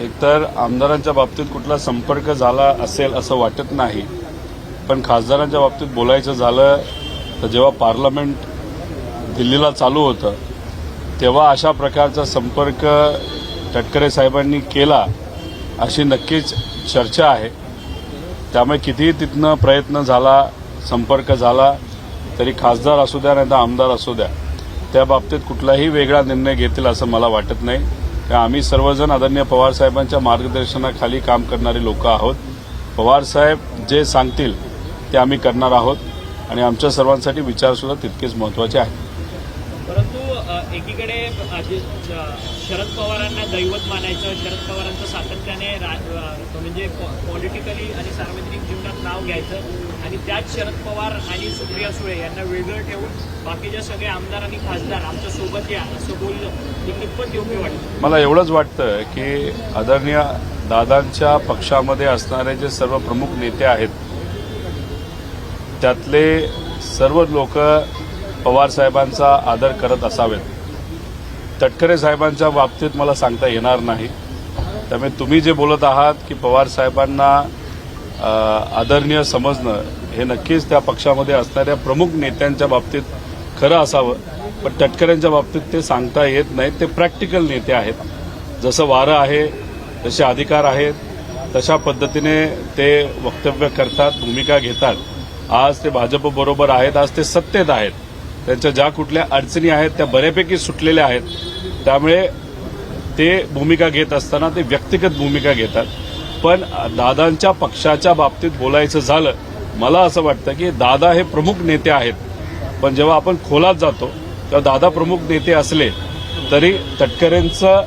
एकतर आमदारांच्या बाबतीत कुठला संपर्क झाला असेल असं वाटत नाही पण खासदारांच्या बाबतीत बोलायचं झालं तर जेव्हा पार्लमेंट दिल्लीला चालू होतं तेव्हा अशा प्रकारचा संपर्क तटकरे साहेबांनी केला अशी नक्कीच चर्चा आहे. त्यामुळे कितीही तिथनं प्रयत्न झाला संपर्क झाला तरी खासदार असू द्या नाही तर आमदार असू द्या त्या बाबतीत कुठलाही वेगळा निर्णय घेतील असं मला वाटत नाही. आम्ही सर्वजण आदरणीय पवार साहेबांच्या मार्गदर्शनाखाली काम करणारे लोक आहोत. पवार साहेब जे सांगतील ते आम्ही करणार आहोत आणि आमच्या सर्वांसाठी विचारसुद्धा तितकेच महत्त्वाचे आहेत एकीकडे शरद पवारांना दैवत मानायचं शरद पवारांचं सातत्याने म्हणजे पॉलिटिकली आणि सार्वजनिक जीवनात नाव घ्यायचं आणि त्याच शरद पवार आणि सुप्रिया सुळे यांना वेगळं ठेवून बाकीचे सगळे आमदार आणि खासदार आमच्यासोबत या असं बोललं हे कितपत योग्य वाटतं मला एवढंच वाटतं की आदरणीय दादांच्या पक्षामध्ये असणारे जे सर्व प्रमुख नेते आहेत त्यातले सर्व लोक पवार साहेबांचा आदर करत असावेत. तटकरे साहेबांच्या बाबतीत मला सांगता येणार नाही. त्यामुळे तुम्ही जे बोलत आहात की पवार साहेबांना आदरणीय समजणं हे नक्कीच त्या पक्षामध्ये असणाऱ्या प्रमुख नेत्यांच्या बाबतीत खरं असावं. पण तटकऱ्यांच्या बाबतीत ते सांगता येत नाही. ते प्रॅक्टिकल नेते आहेत. जसं वारं आहे जसे अधिकार आहेत. तशा पद्धतीने ते वक्तव्य करतात भूमिका घेतात. आज ते भाजपबरोबर आहेत आज ते सत्तेत आहेत. त्यांच्या ज्या कुठल्या अडचणी आहेत त्या बऱ्यापैकी सुटलेल्या आहेत. त्यामुळे ते भूमिका घेत असताना ते व्यक्तिगत भूमिका घेतात. पण दादांच्या पक्षाच्या बाबतीत बोलायचं झालं मला असं वाटतं की दादा हे प्रमुख नेते आहेत. पण जेव्हा आपण खोलात जातो तेव्हा दादा प्रमुख नेते असले तरी तटकरेंचं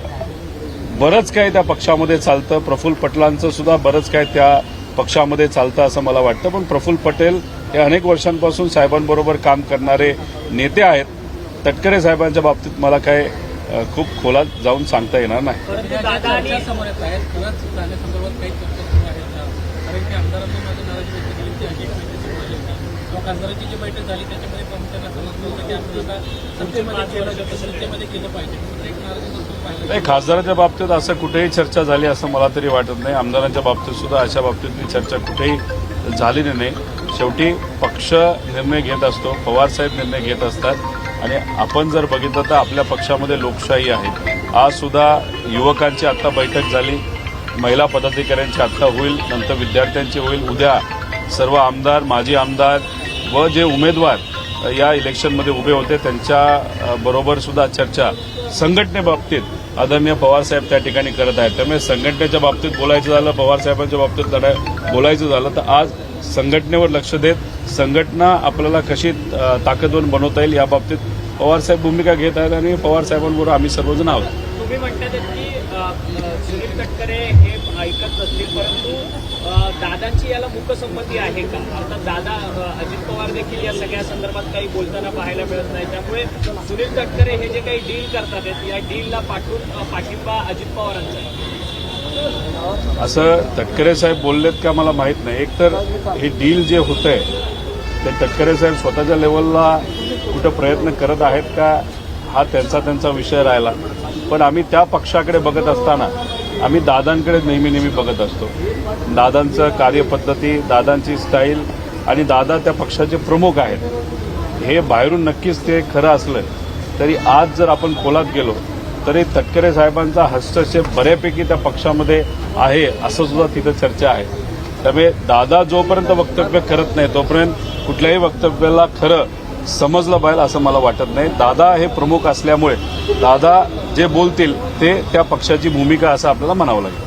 बरंच काही त्या पक्षामध्ये चालतं प्रफुल्ल पटलांचं सुद्धा बरंच काही त्या पक्षामध्ये चालतं असं मला वाटतं. पण प्रफुल्ल पटेल हे अनेक वर्षांपासून साहेबांबरोबर काम करणारे नेते आहेत. तटकरे साहेबांच्या बाबतीत मला काय खूप खोलात जाऊन सांगता येणार नाही परंतु ज्या दादा आणि चर्चा समोर येत आहेत खरंच जाण्यासंदर्भात काही चर्चा सुरू आहेत का? कारण की आमदारांनी माझी नाराजी व्यक्त केली ती अनेक बैठकी बोलली होती किंवा खासदाराची जी बैठक झाली त्याच्यामध्ये प्रामुख्याने समजलं होतं की आपण आता सत्तेमध्ये केलं पाहिजे, सत्तेमध्ये केलं पाहिजे. पण एक नाराजी दर्शवून पाहिलं नाही खासदाराच्या बाबतीत असं कुठेही चर्चा झाली असं मला तरी वाटत नाही. आमदारांच्या बाबतीत सुद्धा अशा बाबतीतली चर्चा कुठेही झालेली नाही. शेवटी पक्ष निर्णय घेत असतो पवार साहेब निर्णय घेत असतात. आणि आपण जर बघितलं तर आपल्या पक्षामध्ये लोकशाही आहे. आज सुद्धा युवकांची आत्ता बैठक झाली महिला पदाधिकाऱ्यांची आत्ता होईल नंतर विद्यार्थ्यांची होईल. उद्या सर्व आमदार माजी आमदार व जे उमेदवार या इलेक्शनमध्ये उभे होते त्यांच्या बरोबर सुद्धा चर्चा संघटनेबाबतीत आदरणीय पवारसाहेब त्या ठिकाणी करत आहेत. त्यामुळे संघटनेच्या बाबतीत बोलायचं झालं पवारसाहेबांच्या बाबतीत लढाई बोलायचं झालं तर आज संघटनेवर लक्ष देत संघटना आपल्याला कशी ताकदवर बनवता येईल याबाबतीत पवारसाहेब भूमिका घेत आहेत आणि पवारसाहेबांबरोबर आम्ही सर्वजण आहोत. तुम्ही म्हणतात की सुनील तटकरे हे ऐकत नसतील परंतु दादांची याला मुकसंमती आहे का? अर्थात दादा अजित पवार देखील या सगळ्या संदर्भात काही बोलताना पाहायला मिळत नाही. त्यामुळे सुनील तटकरे हे जे काही डील करतात आहेत, या डीलला पाठवून पाठिंबा अजित पवारांचा आहे. असं तटकरे साहेब बोललेत का मला माहीत नाही. एकतर हे डील जे होतंय ते तटकरे साहेब स्वतःच्या लेवलला कुठं प्रयत्न करत आहेत का हा त्यांचा त्यांचा विषय राहिला. पण आम्ही त्या पक्षाकडे बघत असताना आम्ही दादांकडे नेहमी नेहमी बघत असतो. दादांचं कार्यपद्धती दादांची स्टाईल आणि दादा त्या पक्षाचे प्रमुख आहेत. हे बाहेरून नक्कीच ते खरं असलं तरी आज जर आपण खोलात गेलो तरी तटकरे साहेबांचा हस्तक्षेप बऱ्यापैकी त्या पक्षामध्ये आहे असं सुद्धा तिथं चर्चा आहे. त्यामुळे दादा जोपर्यंत वक्तव्य करत नाही तोपर्यंत कुठल्याही वक्तव्याला खरं समजलं पाहिजे असं मला वाटत नाही. दादा हे प्रमुख असल्यामुळे दादा जे बोलतील ते त्या पक्षाची भूमिका असं आपल्याला म्हणावं लागेल.